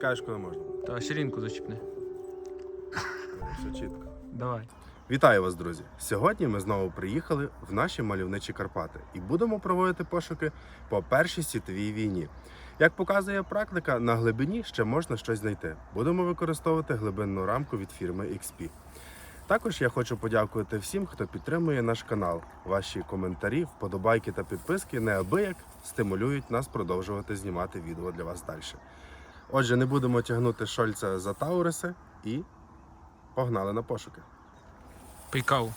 Скажеш, коли можна. Та ширинку зачіпни. Все чітко. Давай. Вітаю вас, друзі! Сьогодні ми знову приїхали в наші мальовничі Карпати і будемо проводити пошуки по Першій світовій війні. Як показує практика, на глибині ще можна щось знайти. Будемо використовувати глибинну рамку від фірми XP. Також я хочу подякувати всім, хто підтримує наш канал. Ваші коментарі, вподобайки та підписки неабияк стимулюють нас продовжувати знімати відео для вас далі. Отже, не будемо тягнути Шольца за Тауриси і погнали на пошуки. Пий каву.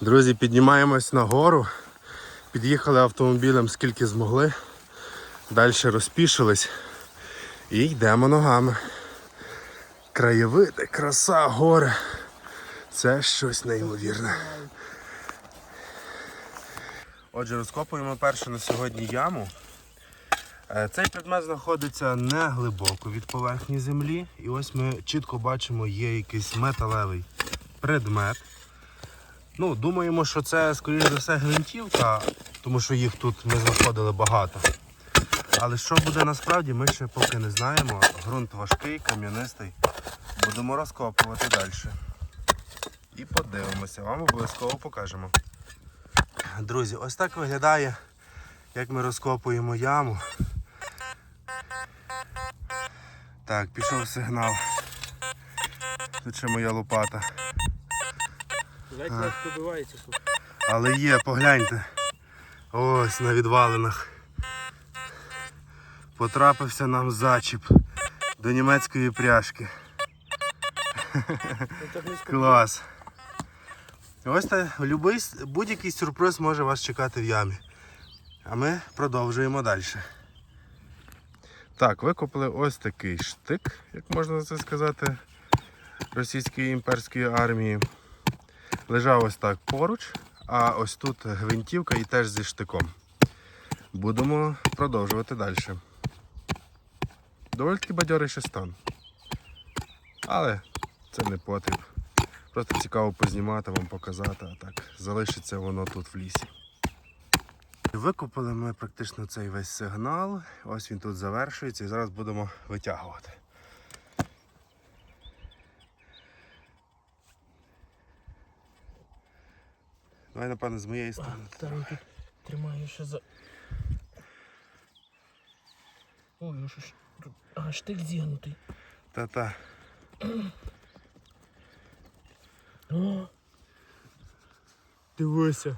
Друзі, піднімаємось на гору. Під'їхали автомобілем скільки змогли. Далі розпішились і йдемо ногами. Краєвиди, краса, гори. Це щось неймовірне. Отже, розкопуємо першу на сьогодні яму. Е, Цей предмет знаходиться не глибоко від поверхні землі. І ось ми чітко бачимо, є якийсь металевий предмет. Ну, думаємо, що це, скоріш за все, гвинтівка, тому що їх тут ми знаходили багато. Але що буде насправді, ми ще поки не знаємо. Грунт важкий, кам'янистий. Будемо розкопувати далі. І подивимося, вам обов'язково покажемо. Друзі, ось так виглядає, як ми розкопуємо яму. Так, пішов сигнал. Тут ще моя лопата. Ледь ледь пробивається тут. Але є, погляньте. Ось на відвалинах. Потрапився нам зачіп до німецької пряжки. Клас. Ось та будь-який сюрприз може вас чекати в ямі. А ми продовжуємо далі. Так, викопали ось такий штик, як можна це сказати, російської імперської армії. Лежав ось так поруч, а ось тут гвинтівка і теж зі штиком. Будемо продовжувати далі. Доволі таки бадьорий ще стан. Але це не потріб. Просто цікаво познімати, вам показати, а так залишиться воно тут в лісі. Викопали ми практично цей весь сигнал. Ось він тут завершується і зараз будемо витягувати. Давай, напевно, з моєї сторони. Та він тут тримає ще за. Ой, ну що ж. Тут... А, штик зігнутий. Та-та. Дивися.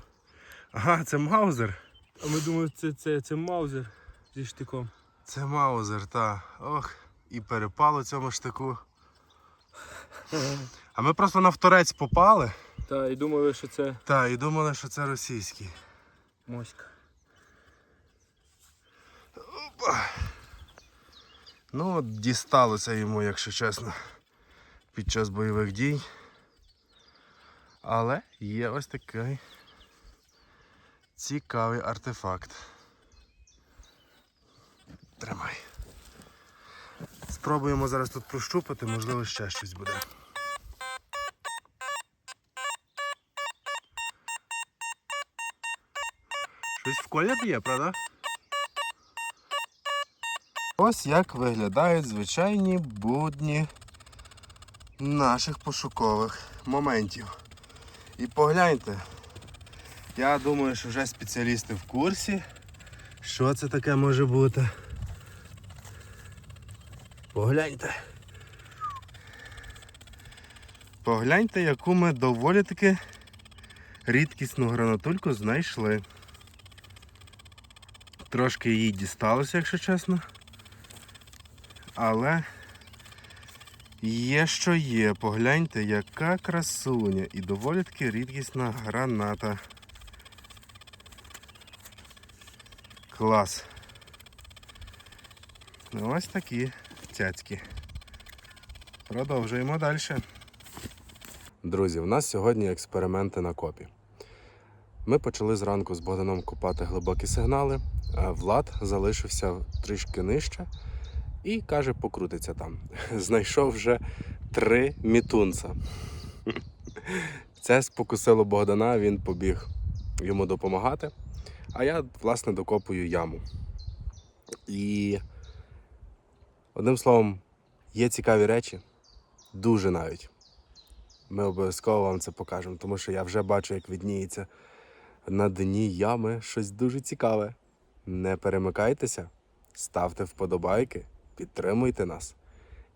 Ага, це Маузер. А ми думали, це, це, це маузер зі штиком. Це Маузер, та. Ох, і перепало цьому штику. А ми просто на вторець попали. Та, і думали, що це Та, і думали, що це російський. моська. Опа. Ну, от дісталося йому, якщо чесно, під час бойових дій. Але є ось такий цікавий артефакт. Тримай. Спробуємо зараз тут прощупати, можливо, ще щось буде. Щось в колі б'є, правда? Ось як виглядають звичайні будні наших пошукових моментів. І погляньте, я думаю, що вже спеціалісти в курсі, що це таке може бути. Погляньте. Погляньте, яку ми доволі таки рідкісну гранатульку знайшли. Трошки їй дісталося, якщо чесно. Але є що є. Погляньте, яка красуня і доволі таки рідкісна граната. Клас. Ну, Ось такі цяцькі. Продовжуємо далі. Друзі, у нас сьогодні експерименти на копі. Ми почали зранку з Богданом копати глибокі сигнали, а Влад залишився трішки нижче і каже, покрутиться там. Знайшов вже три мітунца. Це спокусило Богдана, він побіг йому допомагати. А я, власне, докопую яму. І одним словом, є цікаві речі, дуже навіть. Ми обов'язково вам це покажемо, тому що я вже бачу, як відніється на дні ями щось дуже цікаве. Не перемикайтеся, ставте вподобайки, підтримуйте нас.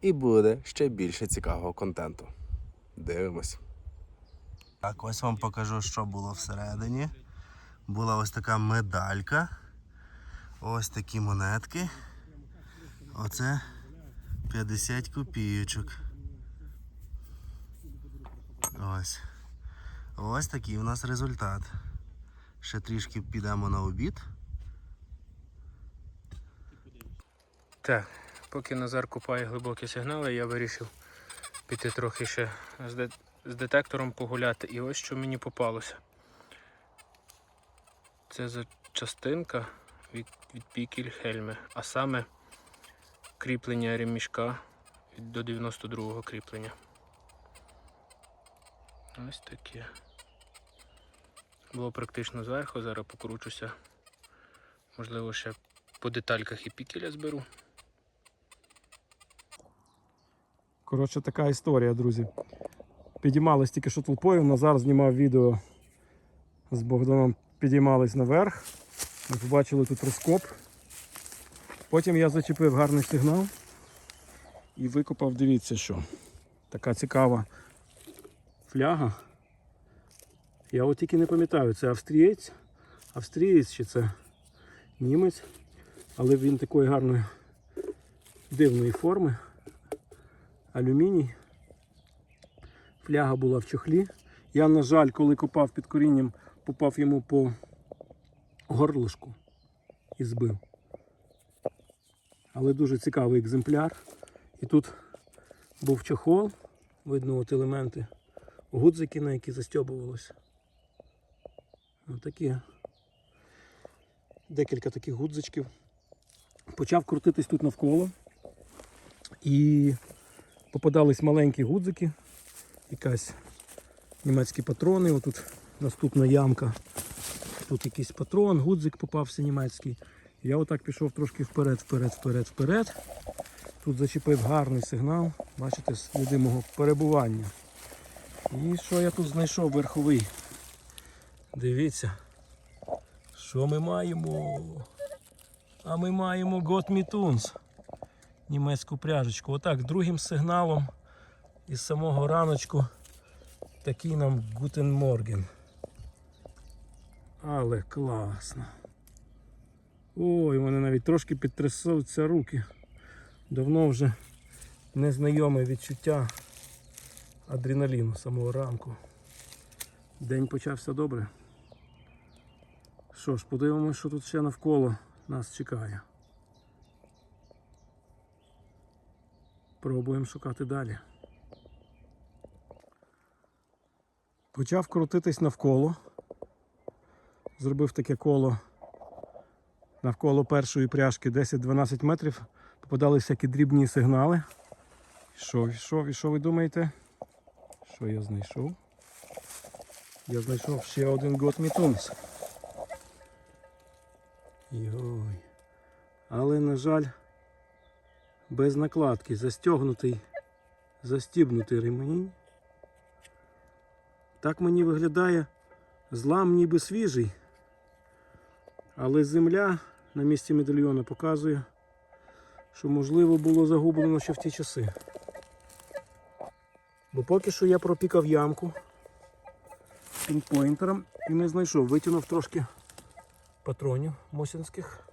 І буде ще більше цікавого контенту. Дивимось. Так, ось вам покажу, що було всередині. Була ось така медалька. Ось такі монетки. Оце 50 копійочок. Ось. Ось такий у нас результат. Ще трішки підемо на обід. Так, поки Назар купає глибокі сигнали, я вирішив піти трохи ще з, де- з детектором погуляти. І ось що мені попалося. Це за частинка від, від пікіль Хельми, а саме кріплення ремішка до 92-го кріплення. Ось таке. Було практично зверху, зараз покручуся. Можливо, ще по детальках і пікеля зберу. Коротше, така історія, друзі. Підіймались тільки що толпою, Назар знімав відео з Богданом, підіймались наверх. Ми побачили тут розкоп. Потім я зачепив гарний сигнал і викопав, дивіться що. Така цікава фляга. Я от тільки не пам'ятаю, це австрієць, австрієць чи це німець, але він такої гарної дивної форми алюміній. Фляга була в чохлі. Я, на жаль, коли копав під корінням, попав йому по горлишку і збив. Але дуже цікавий екземпляр. І тут був чохол, видно от елементи, гудзики, на які застьобувалося. Отакі. Декілька таких гудзичків. Почав крутитись тут навколо. І попадались маленькі гудзики, якась німецькі патрони. Отут наступна ямка. Тут якийсь патрон, гудзик попався німецький. Я отак пішов трошки вперед, вперед, вперед, вперед. Тут зачепив гарний сигнал, бачите, з видимого перебування. І що я тут знайшов верховий? Дивіться, що ми маємо? А ми маємо Me Tunes німецьку пряжечку. Отак, другим сигналом із самого раночку такий нам Гутен Морген. Але класно. Ой, мене навіть трошки підтрясуться руки. Давно вже незнайоме відчуття адреналіну самого ранку. День почався добре. Що ж, подивимось, що тут ще навколо нас чекає. Пробуємо шукати далі. Почав крутитись навколо. Зробив таке коло навколо першої пряжки 10-12 метрів. Попадали всякі дрібні сигнали. Ішов, ішов, і що ви думаєте? Що я знайшов? Я знайшов ще один год. Йой. Але, на жаль, без накладки, застягнутий, застібнутий ремень. Так мені виглядає злам ніби свіжий, але земля на місці медальйона показує, що можливо було загублено ще в ті часи. Бо поки що я пропікав ямку пінпойнтером і не знайшов, витягнув трошки патронів мосінських.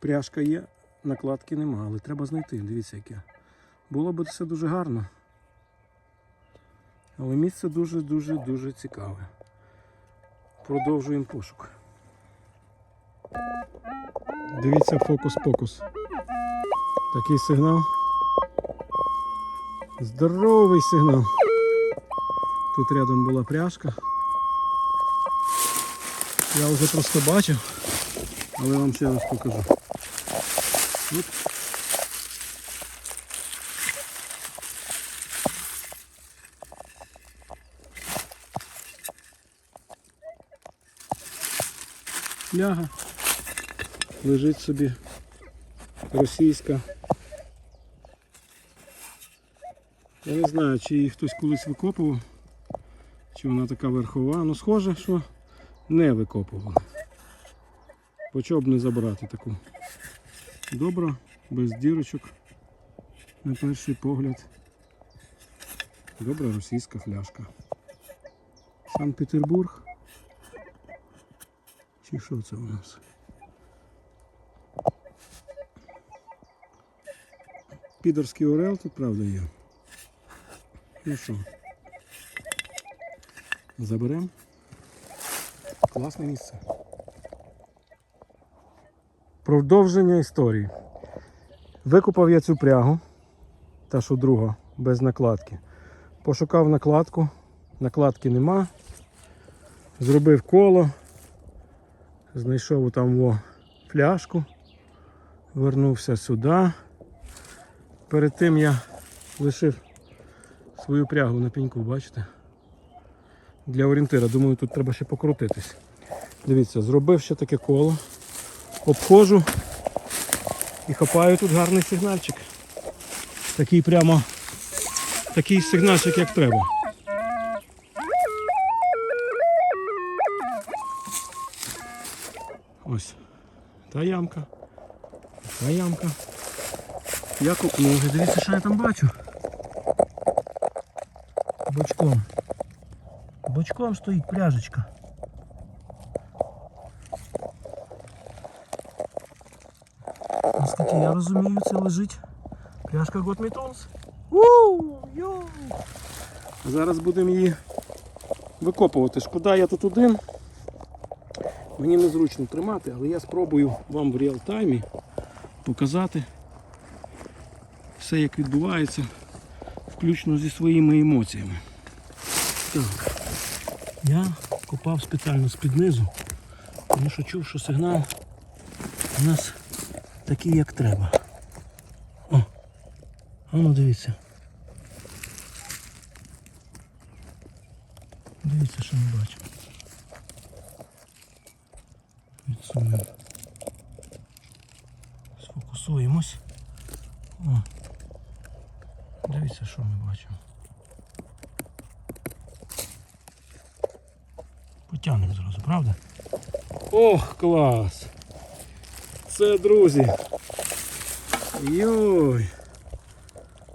Пряжка є, накладки нема, але треба знайти. Дивіться яке. Було б все дуже гарно. Але місце дуже-дуже дуже цікаве. Продовжуємо пошук. Дивіться фокус-покус. Такий сигнал. Здоровий сигнал. Тут рядом була пряжка. Я вже просто бачив, але вам ще раз покажу. Тут. Пляга лежить собі російська. Я не знаю, чи її хтось колись викопував, чи вона така верхова, Ну, схоже, що не викопували. Бо б не забрати таку. Добра, без дірочок. На перший погляд. Добра російська фляжка. Санкт-Петербург. Чи що це у нас? Підерський орел тут правда є. Ну що? Заберемо. Класне місце. Продовження історії. Викупав я цю прягу, та що друга, без накладки. Пошукав накладку, накладки нема. Зробив коло, знайшов там во пляшку, вернувся сюди. Перед тим я лишив свою прягу на пеньку, бачите? Для орієнтира. Думаю, тут треба ще покрутитись. Дивіться, зробив ще таке коло, обходжу і хапаю тут гарний сигнальчик. Такий прямо такий сигнальчик, як треба. Ось. Та ямка. Та ямка. Я купнув. Дивіться, що я там бачу. Бочком. Бочком стоїть пляжечка. Наскільки я розумію, це лежить пляшка Готмітонс. Зараз будемо її викопувати. Шкода, я тут один. Мені незручно тримати, але я спробую вам в реал-таймі показати все, як відбувається, включно зі своїми емоціями. Так. Я копав спеціально з-під низу, тому що чув, що сигнал у нас такий, як треба. О! А ну дивіться. Дивіться, що ми бачимо. Відсунемо. Сфокусуємось. О. Дивіться, що ми бачимо. Потягнемо зразу, правда? Ох, клас! Це, друзі. Йой!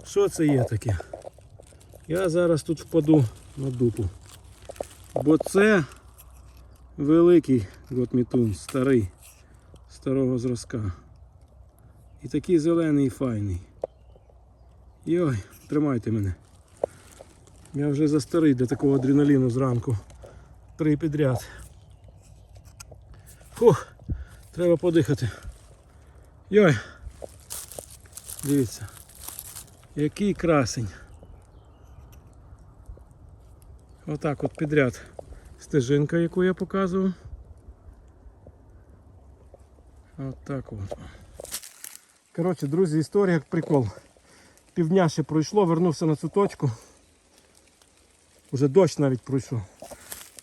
Що це є таке? Я зараз тут впаду на дупу. Бо це великий готмітун, старий, старого зразка. І такий зелений і файний. Йой, тримайте мене. Я вже за старий для такого адреналіну зранку. Три підряд. Фух, треба подихати. Йой. Дивіться. Який красень. Отак от підряд стежинка, яку я показував. Отак от. Коротше, друзі, історія як прикол. Півдня ще пройшло, вернувся на цю точку. Уже дощ навіть пройшов.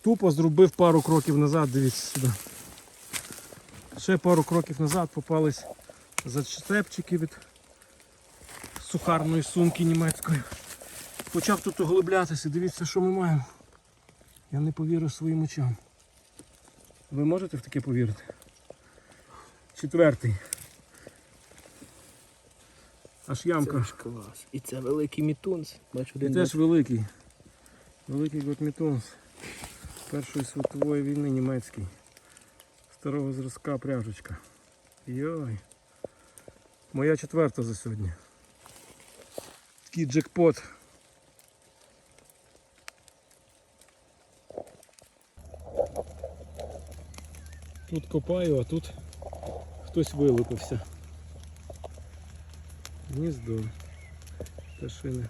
Тупо зробив пару кроків назад, дивіться сюди. Ще пару кроків назад попались зачепчики від сухарної сумки німецької. Почав тут углублятися, дивіться, що ми маємо. Я не повірив своїм очам. Ви можете в таке повірити? Четвертий. Аж ямка. клас. І це великий мітунс. Бачу, І теж великий. Великий Готмітонс. Першої світової війни німецький. Старого зразка пряжечка. Йой. Моя четверта за сьогодні. Такий джекпот. Тут копаю, а тут хтось вилупився. Гніздо. Пташини.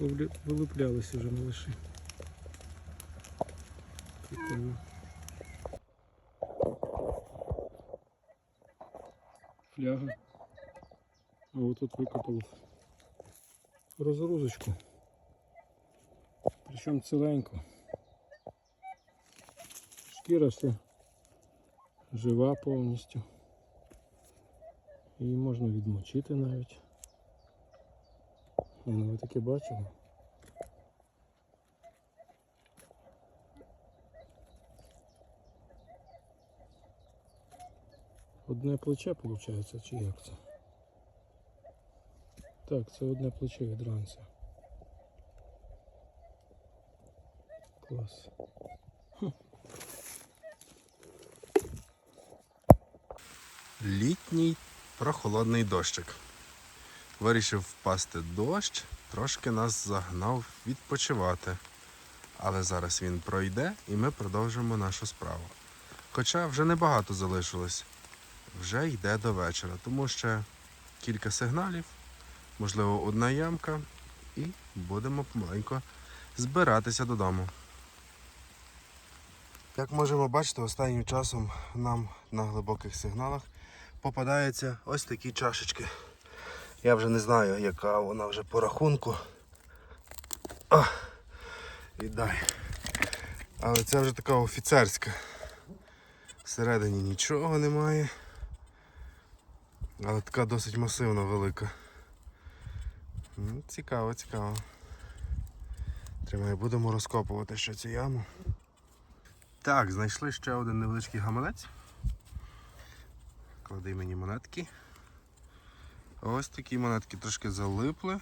Повлі- Вилуплялися вже малыші. Прикольно. Фляга. А вот тут викопав розгрузочку. Причому ціленьку. Шкіра ще жива повністю. Її можна відмочити навіть. Ні, ну ви таке бачили? Одне плече виходить, чи як це? Так, це одне плече від ранця. Клас. Літній прохолодний дощик. Вирішив впасти дощ, трошки нас загнав відпочивати. Але зараз він пройде і ми продовжимо нашу справу. Хоча вже небагато залишилось. Вже йде до вечора, тому ще кілька сигналів, можливо, одна ямка, і будемо помаленько збиратися додому. Як можемо бачити, останнім часом нам на глибоких сигналах попадаються ось такі чашечки. Я вже не знаю, яка вона вже по рахунку. О, віддай. Але це вже така офіцерська. Всередині нічого немає. Але така досить масивна велика. М, Цікаво, цікаво. Тримай, будемо розкопувати ще цю яму. Так, знайшли ще один невеличкий гаманець. Клади мені монетки. Ось такі монетки трошки залипли.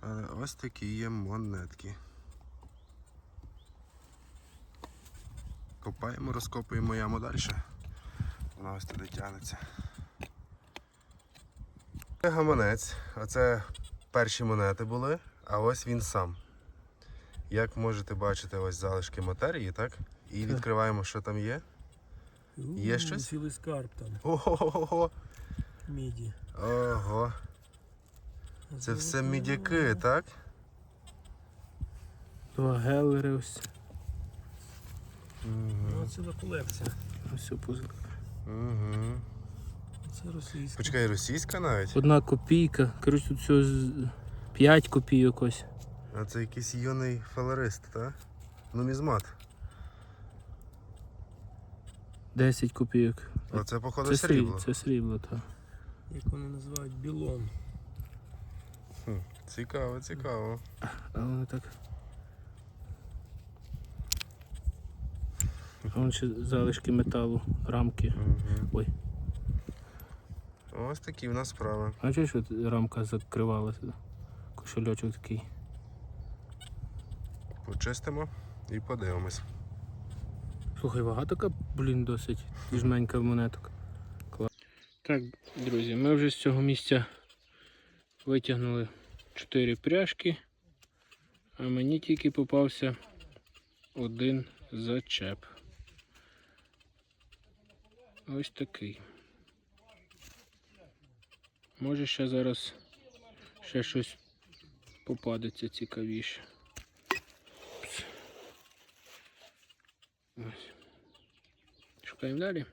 Але ось такі є монетки. Копаємо, розкопуємо яму далі. Вона ось туди тягнеться. Це гаманець. Оце перші монети були, а ось він сам. Як можете бачити, ось залишки матерії, так? І Так. відкриваємо, що там є. Є щось? Цілий скарб там, Ого, міді. ого. Це все мідяки, так? Два гелери ось. Ну, ціла колекція. Ось опуз- Угу. Це російська. Почекай, російська навіть? Одна копійка. Коротше, тут всього 5 копійок ось. А це якийсь юний фалерист, так? Нумізмат. 10 копійок. Оце, походу, Це срібло. срібло, це срібло, так. Як вони називають білон. Хм, Цікаво, цікаво. А воно так. Вон ще залишки металу, рамки. Угу. Ой. Ось такі в нас справи. Ж от рамка закривалася? Кошельочок такий. Почистимо і подивимось. Слухай, вага така, блін, досить жменька монеток. Клас. Так, друзі, ми вже з цього місця витягнули 4 пряжки, а мені тільки попався один зачеп. Ось такий. Може ще зараз ще щось попадеться цікавіше. Ось. Шукаємо далі.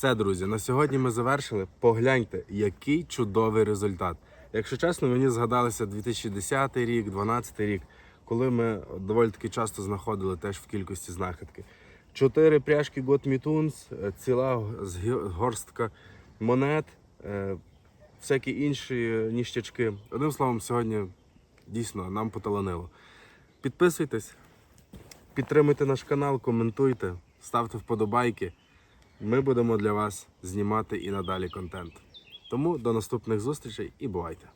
Все, друзі, на сьогодні ми завершили. Погляньте, який чудовий результат. Якщо чесно, мені згадалося 2010 рік, 2012 рік, коли ми доволі таки часто знаходили теж в кількості знахідки. Чотири пряжки Me е, ціла горстка монет, е, всякі інші ніщачки. Одним словом, сьогодні дійсно нам поталанило. Підписуйтесь, підтримуйте наш канал, коментуйте, ставте вподобайки. Ми будемо для вас знімати і надалі контент. Тому до наступних зустрічей і бувайте!